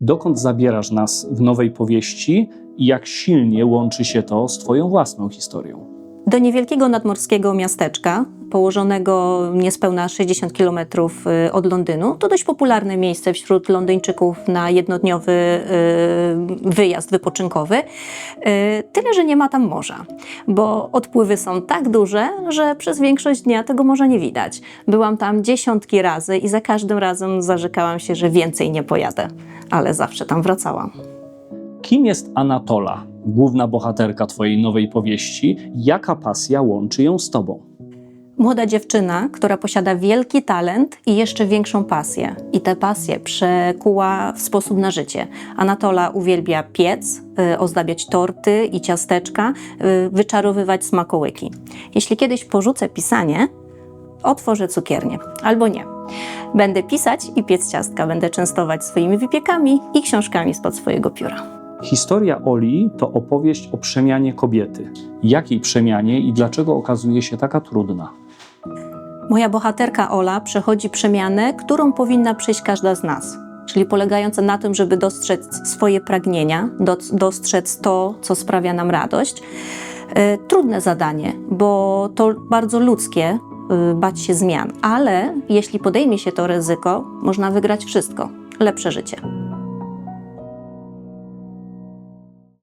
Dokąd zabierasz nas w nowej powieści i jak silnie łączy się to z Twoją własną historią? Do niewielkiego nadmorskiego miasteczka, położonego niespełna 60 km od Londynu. To dość popularne miejsce wśród Londyńczyków na jednodniowy y, wyjazd wypoczynkowy. Y, Tyle, że nie ma tam morza, bo odpływy są tak duże, że przez większość dnia tego morza nie widać. Byłam tam dziesiątki razy i za każdym razem zarzekałam się, że więcej nie pojadę, ale zawsze tam wracałam. Kim jest Anatola, główna bohaterka Twojej nowej powieści? Jaka pasja łączy ją z Tobą? Młoda dziewczyna, która posiada wielki talent i jeszcze większą pasję. I tę pasję przekuła w sposób na życie. Anatola uwielbia piec, y, ozdabiać torty i ciasteczka, y, wyczarowywać smakołyki. Jeśli kiedyś porzucę pisanie, otworzę cukiernię. Albo nie. Będę pisać i piec ciastka. Będę częstować swoimi wypiekami i książkami spod swojego pióra. Historia Oli to opowieść o przemianie kobiety. Jakiej przemianie i dlaczego okazuje się taka trudna? Moja bohaterka Ola przechodzi przemianę, którą powinna przejść każda z nas. Czyli polegająca na tym, żeby dostrzec swoje pragnienia, do- dostrzec to, co sprawia nam radość. E, Trudne zadanie, bo to bardzo ludzkie y, bać się zmian, ale jeśli podejmie się to ryzyko, można wygrać wszystko lepsze życie.